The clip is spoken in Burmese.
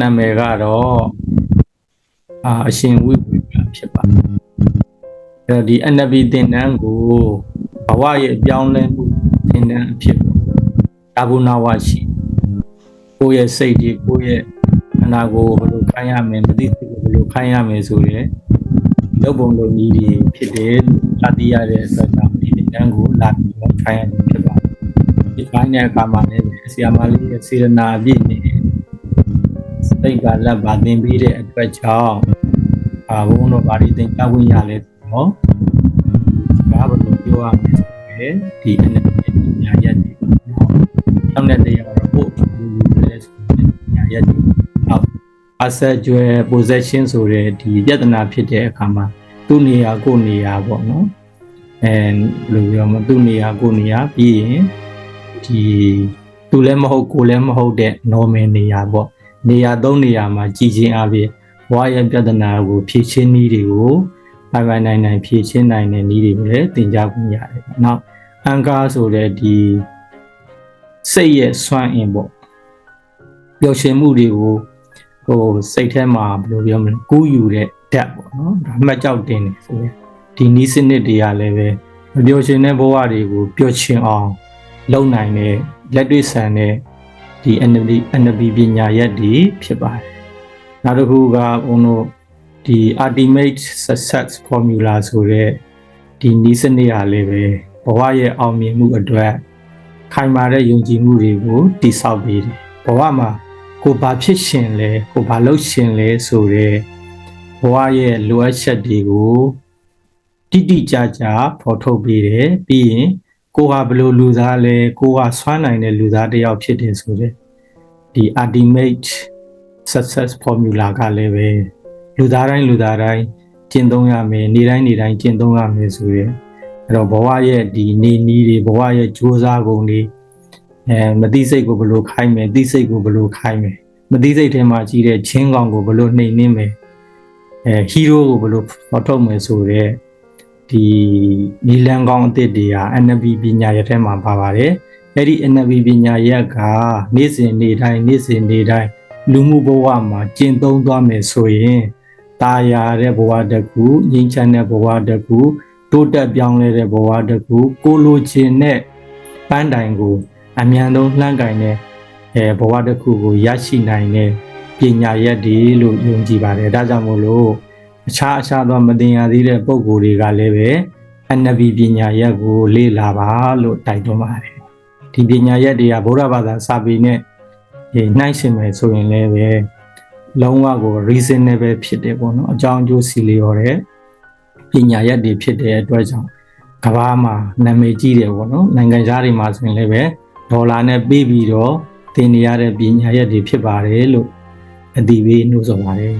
နာမည်ကတော့အာအရှင်ဝိပ္ပိကဖြစ်ပါအဲ့တော့ဒီ NB သင်တန်းကိုဘဝရဲ့အပြောင်းလဲမှုသင်တန်းအဖြစ်ဒါဘုနာဝရှိကိုယ့်ရဲ့စိတ်တွေကိုယ့်ရဲ့အနာကိုဘယ်လိုခိုင်းရမလဲမသိစိတ်ကိုဘယ်လိုခိုင်းရမလဲဆိုရဲလုပ်ပုံလုပ်နည်းတွေဖြစ်တယ်လို့အသိရတဲ့အတွက်ကြောင့်ဒီသင်တန်းကိုလာပြီးတော့ခိုင်းရမှာဖြစ်ပါတယ်ဒီခိုင်းတဲ့အခါမှာလည်းဆီယာမလေးရဲ့စေရနာအပြည့်နဲ့စိတ် ကလက်ပါသင်ပြီးတဲ့အတွက်ကြောင့်အာဘုန်းတော်ဗာဒီသင်ကြားဝင်ရလဲနော်ဒါဘယ်လိုပြောရမလဲဆိုရဲဒီ energy ညာရက်တွေနော်တောင်းတဲ့တရားတော့ဘုရားလဲဆိုရင်ညာရက်တွေဟုတ် asset ကျွဲ possession ဆိုတဲ့ဒီပြဿနာဖြစ်တဲ့အခါမှာသူ့နေရာကိုယ်နေရာပေါ့နော်အဲဘယ်လိုပြောမလဲသူ့နေရာကိုယ်နေရာပြီးရင်ဒီသူလည်းမဟုတ်ကိုယ်လည်းမဟုတ်တဲ့ normal နေရာပေါ့ နေရာသုံးနေရာမှာကြည်ချင်းအပြင်ဘဝရဲ့ပြဿနာကိုဖြေရှင်းနည်းတွေကိုပိုင်ပိုင်နိုင်နိုင်ဖြေရှင်းနိုင်တဲ့နည်းတွေပဲသင်ကြားခွင့်ရတယ်ပေါ့နောက်အန်ကာဆိုတဲ့ဒီစိတ်ရဲ့စွမ်းအင်ပေါ့ပျော်ရွှင်မှုတွေကိုဟိုစိတ်ထဲမှာဘယ်လိုပြောမလဲကူးယူတဲ့ဓာတ်ပေါ့နော်ဒါမှတ်ကြောက်တင်တယ်ဆိုရင်ဒီနီးစနစ်တွေကလည်းပဲမပျော်ရွှင်တဲ့ဘဝတွေကိုပျော်ရွှင်အောင်လုပ်နိုင်တဲ့လက်တွေ့ဆန်တဲ့ ဒီ NLP NLP ပညာရက်တွေဖြစ်ပါတယ်နောက်တစ်ခုကဘုံတို့ဒီ ultimate success formula ဆိုတဲ့ဒီနီးစနစ်ဟာလည်းပဲဘဝရဲ့အောင်မြင်မှုအတွက်ခိုင်မာတဲ့ယုံကြည်မှုတွေကိုတည်ဆောက်ပေးတယ်ဘဝမှာကိုဘာဖြစ်ရှင်လဲကိုဘာလုပ်ရှင်လဲဆိုတဲ့ဘဝရဲ့လိုအပ်ချက်တွေကိုတိတိကျကျဖော်ထုတ်ပေးတယ်ပြီးရင် ကိုဟာဘယ်လိုလူသားလဲကိုဟာဆွမ်းနိုင်တဲ့လူသားတစ်ယောက်ဖြစ်တယ်ဆိုတဲ့ဒီ ultimate success formula ကလည်းပဲလူသားတိုင်းလူသားတိုင်းကျင့်သုံးရမယ်နေ့တိုင်းနေ့တိုင်းကျင့်သုံးရမယ်ဆိုရဲအဲ့တော့ဘဝရဲ့ဒီနေနီးတွေဘဝရဲ့ကြိုးစားကုန်တွေအဲမသိစိတ်ကိုဘယ်လိုခိုင်းမယ်သိစိတ်ကိုဘယ်လိုခိုင်းမယ်မသိစိတ်ထဲမှာကြီးတဲ့ချင်းကောင်ကိုဘယ်လိုနှိမ်နှင်းမယ်အဲဟီးရိုးကိုဘယ်လိုဖော်ထုတ်မယ်ဆိုတဲ့ ဒီနီလန်ကောင်းအသစ်တွေက NLP ပညာရပ်ထဲမှာပါပါတယ်အဲ့ဒီ NLP ပညာရက်ကနေ့စဉ်နေ့တိုင်းနေ့စဉ်နေ့တိုင်းလူမှုဘဝမှာကျင့်သုံးသွားမယ်ဆိုရင်ตาရတဲ့ဘဝတစ်ခုငြိမ်းချမ်းတဲ့ဘဝတစ်ခုတိုးတက်ပြောင်းလဲတဲ့ဘဝတစ်ခုကိုလိုချင်တဲ့ပန်းတိုင်ကို အမြန်ဆုံးလှမ်းကင်တဲ့အဲဘဝတစ်ခုကိုရရှိနိုင်တဲ့ပညာရက်တွေလို့ယုံကြည်ပါတယ်ဒါကြောင့်မို့လို့ အခြားအခြားသောမတင်ရသေးတဲ့ပုံကိုယ်တွေကလည်းပဲ NLP ပညာရက်ကိုလေ့လာပါလို့တိုက်တွန်းပါတယ်ဒီပညာရက်တွေကဗုဒ္ဓဘာသာစာပေနဲ့နှိုင်းရှင်မယ်ဆိုရင်လည်းပဲလုံးဝကို reasonable ဖြစ်တယ်ပေါ့နော်အကြောင်းအကျိုးစီလျော်တဲ့ပညာရက်တွေဖြစ်တဲ့အတွက်ကြောင့်ကမ္ဘာမှာနာမည်ကြီးတယ်ပေါ့နော်နိုင်ငံခြားတွေမှာဆိုရင်လည်းပဲဒေါ်လာနဲ့ပေးပြီးတော့သင်နေရတဲ့ပညာရက်တွေဖြစ်ပါတယ်လို့အတိပေးနှိုးဆော်ပါတယ်